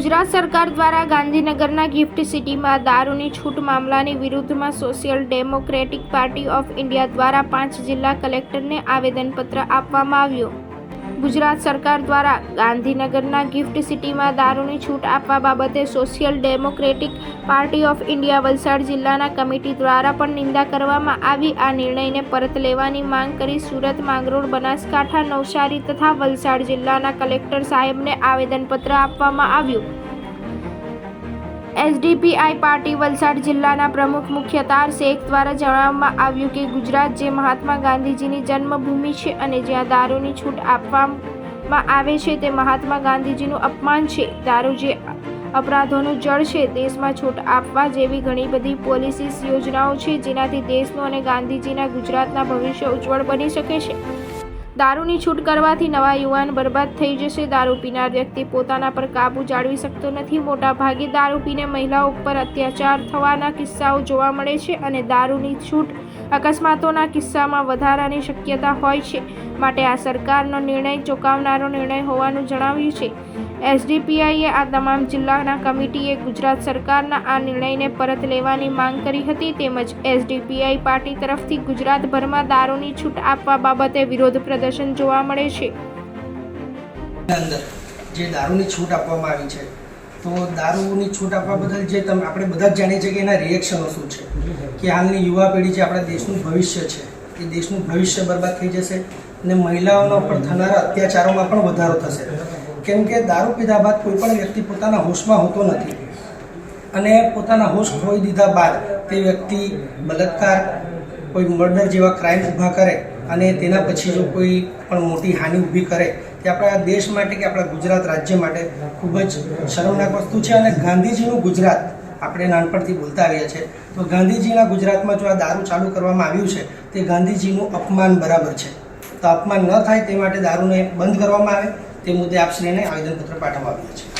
ગુજરાત સરકાર દ્વારા ગાંધીનગરના ગિફ્ટ સિટીમાં દારૂની છૂટ મામલાની વિરુદ્ધમાં social democratic party of India દ્વારા પાંચ જિલ્લા કલેક્ટરને આવેદનપત્ર આપવામાં આવ્યું. ગુજરાત સરકાર દ્વારા ગાંધીનગરના ગિફ્ટ સિટીમાં દારૂની છૂટ આપવા બાબતે social democratic party of India Valsad જિલ્લાના કમિટી દ્વારા પણ નિંદા કરવામાં આવી. આ નિર્ણયને પરત લેવાની માંગ કરી સુરત, માંગરોળ, બનાસકાંઠા, નવસારી તથા વલસાડ જિલ્લાના કલેક્ટર સાહેબને આવેદનપત્ર આપવામાં આવ્યું. એસડીપીઆઈ પાર્ટી વલસાડ જિલ્લાના પ્રમુખ મુખ્યતાર શેખ દ્વારા જણાવવામાં આવ્યું કે ગુજરાત જે મહાત્મા ગાંધીજીની જન્મભૂમિ છે અને જ્યાં દારૂની છૂટ આપવામાં આવે છે તે મહાત્મા ગાંધીજીનું અપમાન છે. દારૂ જે અપરાધોનું જળ છે દેશમાં છૂટ આપવા જેવી ઘણી બધી પોલિસીસ યોજનાઓ છે જેનાથી દેશનું અને ગાંધીજીના ગુજરાતના ભવિષ્ય ઉજ્જવળ બની શકે છે. દારૂની છૂટ કરવાથી નવા યુવાન બરબાદ થઈ જશે. દારૂ પીનાર વ્યક્તિ પોતાના પર કાબુ જાળવી શકતો નથી. મોટા ભાગે દારૂ પીને મહિલાઓ ઉપર અત્યાચાર થવાના કિસ્સાઓ જોવા મળે છે અને દારૂની છૂટ અકસ્માતોના કિસ્સામાં વધારાની શક્યતા હોય છે માટે આ સરકારનો નિર્ણય ચોંકાવનારો નિર્ણય હોવાનું જણાવ્યું છે. એસડીપીઆઈએ આ તમામ જિલ્લાના કમિટીએ ગુજરાત સરકારના આ નિર્ણયને પરત લેવાની માંગ કરી હતી તેમજ એસડીપીઆઈ પાર્ટી તરફથી ગુજરાતભરમાં દારૂની છૂટ આપવા બાબતે વિરોધ પ્રદર્શન જોવા મળે છે. અંદર જે દારૂની છૂટ આપવામાં આવી છે, તો દારૂની છૂટ આપવા બદલ જે તમે, આપણે બધા જ જાણીએ છીએ કે એના રિએક્શનો શું છે. કે હાલની યુવા પેઢી જે આપણા દેશનું ભવિષ્ય છે. એ દેશનું ભવિષ્ય બરબાદ થઈ જશે અને મહિલાઓનો પણ થનારા અત્યાચારોમાં પણ વધારો થશે. કેમ કે દારૂ પીધા બાદ કોઈ પણ વ્યક્તિ પોતાના હોશમાં હોતો નથી. અને પોતાના હોશ ખોઈ દીધા બાદ તે વ્યક્તિ બલાત્કાર કોઈ મર્ડર જેવા ક્રાઇમ ઊભા કરે અને તેના પછી જો કોઈ પણ મોટી હાનિ ઊભી કરે, તે આપણા દેશ માટે કે આપણા ગુજરાત રાજ્ય માટે ખૂબ જ શરમનાક વસ્તુ છે. અને ગાંધીજીનું ગુજરાત આપણે નાનપણથી બોલતા આવ્યા છે તો ગાંધીજીના ગુજરાતમાં જો આ દારૂ ચાલુ કરવામાં આવ્યું છે, તે ગાંધીજીનું અપમાન બરાબર છે. તો અપમાન ન થાય તે માટે દારૂને બંધ કરવામાં આવે. તે મુદ્દે આપશ્રીને આવેદનપત્ર પાઠવવામાં આવ્યું છે